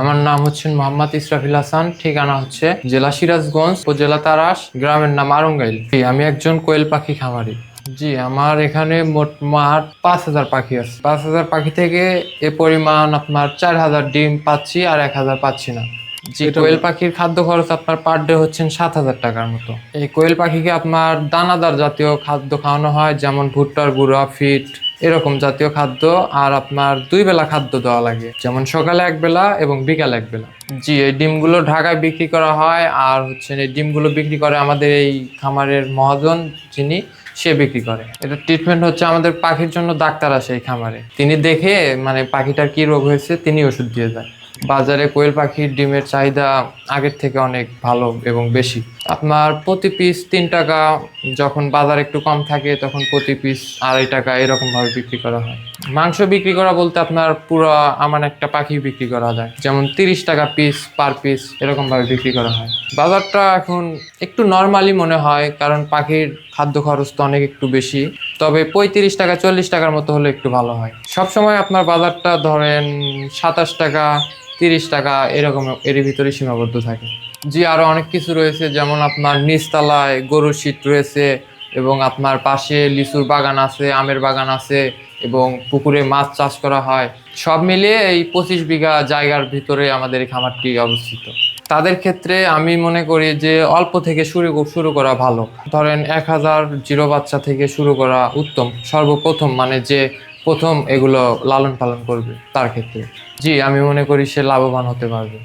আমার নাম হচ্ছে মোহাম্মদ ইসরাফিল হাসান ঠিকানা হচ্ছে জেলা সিরাজগঞ্জ উপজেলা তারাস গ্রামের নাম আরঙ্গাইল। আমি একজন কোয়েল পাখি খামারি। জি আমার এখানে মোট মাঠ পাঁচ হাজার পাখি আছে। পাঁচ হাজার পাখি থেকে এ পরিমাণ আপনার চার হাজার ডিম পাচ্ছি আর এক হাজার পাচ্ছি না। জি কোয়েল পাখির খাদ্য খরচ আপনার পার ডে হচ্ছেন সাত হাজার টাকার মতো। এই কোয়েল পাখিকে আপনার দানাদার জাতীয় খাদ্য খাওয়ানো হয় যেমন ভুট্টার গুঁড়া ফিট এরকম জাতীয় খাদ্য আর আপনার দুই বেলা খাদ্য দেওয়া লাগে। যেমন সকালে এক বেলা এবং বিকালে এক বেলা। জি, এই ডিমগুলো ঢাকায় বিক্রি করা হয় আর হচ্ছে এই ডিমগুলো বিক্রি করে আমাদের এই খামারের মহাজন যিনি, সে বিক্রি করে। এটা ট্রিটমেন্ট হচ্ছে আমাদের পাখির জন্য ডাক্তার আসে এই খামারে। তিনি দেখে মানে পাখিটার কি রোগ হয়েছে, তিনি ওষুধ দিয়ে যায় বাজারে কোয়েল পাখির ডিমের চাহিদা আগের থেকে অনেক ভালো এবং বেশি। আপনার প্রতি পিস তিন টাকা, যখন বাজার একটু কম থাকে, তখন প্রতি পিস আড়াই টাকা এরকম ভাবে বিক্রি করা হয়। মাংস বিক্রি করা বলতে আপনার পুরো আমার একটা পাখি বিক্রি করা যায়। যেমন তিরিশ টাকা পিস পার পিস এরকম ভাবে বিক্রি করা হয়। বাজারটা এখন একটু নর্মালি মনে হয়, কারণ পাখির খাদ্য খরচ তো অনেক একটু বেশি। তবে পঁয়ত্রিশ টাকা, চল্লিশ টাকার মতো হলে একটু ভালো হয়। সবসময় আপনার বাজারটা ধরেন সাতাশ টাকা, তিরিশ টাকা এরকম এর ভিতরে সীমাবদ্ধ থাকে। জি, আরও অনেক কিছু রয়েছে, যেমন আপনার নিচতলায় গরুর শীত রয়েছে এবং আপনার পাশে লিচুর বাগান আছে, আমের বাগান আছে এবং পুকুরে মাছ চাষ করা হয়। সব মিলিয়ে এই পঁচিশ বিঘা জায়গার ভিতরে আমাদের এই খামারটি অবস্থিত। তাদের ক্ষেত্রে আমি মনে করি যে অল্প থেকে শুরু শুরু করা ভালো। ধরেন এক হাজার জিরো বাচ্চা থেকে শুরু করা উত্তম। সর্বপ্রথম মানে যে প্রথম এগুলো লালন পালন করবে তার ক্ষেত্রে। জি, আমি মনে করি সে লাভবান হতে পারবে।